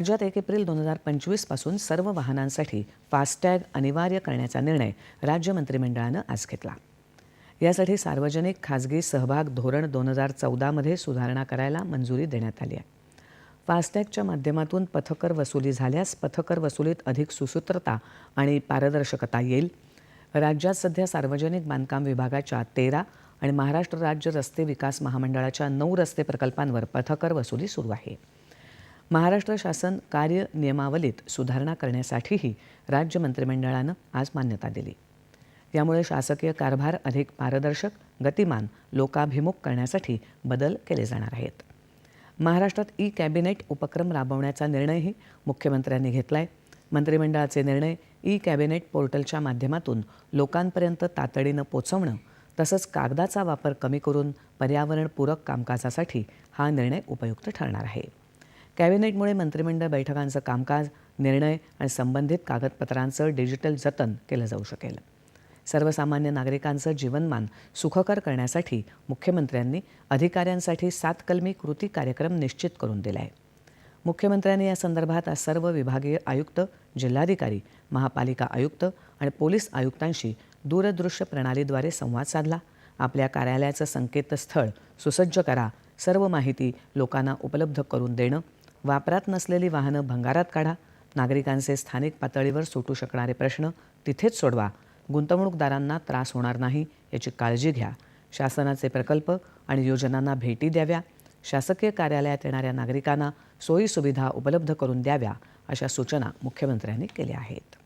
राज्यात एक एप्रिल दोन हजार पंचवीसपासून सर्व वाहनांसाठी फास्टॅग अनिवार्य करण्याचा निर्णय राज्य मंत्रिमंडळानं आज घेतला. यासाठी सार्वजनिक खाजगी सहभाग धोरण दोन हजार चौदामध्ये सुधारणा करायला मंजुरी देण्यात आली आहे. फास्टॅगच्या माध्यमातून पथकर वसुली झाल्यास पथकर वसुलीत अधिक सुसूत्रता आणि पारदर्शकता येईल. राज्यात सध्या सार्वजनिक बांधकाम विभागाच्या तेरा आणि महाराष्ट्र राज्य रस्ते विकास महामंडळाच्या नऊ रस्ते प्रकल्पांवर पथकर वसुली सुरू आहे. महाराष्ट्र शासन कार्य नियमावलीत सुधारणा करण्यासाठीही राज्य मंत्रिमंडळानं आज मान्यता दिली. यामुळे शासकीय कारभार अधिक पारदर्शक गतिमान लोकाभिमुख करण्यासाठी बदल केले जाणार आहेत. महाराष्ट्रात ई कॅबिनेट उपक्रम राबवण्याचा निर्णयही मुख्यमंत्र्यांनी घेतला आहे मंत्रिमंडळाचे निर्णय ई कॅबिनेट पोर्टलच्या माध्यमातून लोकांपर्यंत तातडीनं पोचवणं तसंच कागदाचा वापर कमी करून पर्यावरणपूरक कामकाजासाठी हा निर्णय उपयुक्त ठरणार आहे. कॅबिनेटमुळे मंत्रिमंडळ बैठकांचं कामकाज निर्णय आणि संबंधित कागदपत्रांचं डिजिटल जतन केलं जाऊ शकेल. सर्वसामान्य नागरिकांचं जीवनमान सुखकर करण्यासाठी मुख्यमंत्र्यांनी अधिकाऱ्यांसाठी सात कलमी कृती कार्यक्रम निश्चित करून दिला आहे मुख्यमंत्र्यांनी या संदर्भात आज सर्व विभागीय आयुक्त जिल्हाधिकारी महापालिका आयुक्त आणि पोलीस आयुक्तांशी दूरदृश्य प्रणालीद्वारे संवाद साधला. आपल्या कार्यालयाचं संकेतस्थळ सुसज्ज करा. सर्व माहिती लोकांना उपलब्ध करून देणं वापरात नसलेली वाहनं भंगारात काढा. नागरिकांचे स्थानिक पातळीवर सुटू शकणारे प्रश्न तिथेच सोडवा. गुंतवणूकदारांना त्रास होणार नाही याची काळजी घ्या. शासनाचे प्रकल्प आणि योजनांना भेटी द्याव्या. शासकीय कार्यालयात येणाऱ्या नागरिकांना सोयीसुविधा उपलब्ध करून द्याव्या अशा सूचना मुख्यमंत्र्यांनी केल्या आहेत.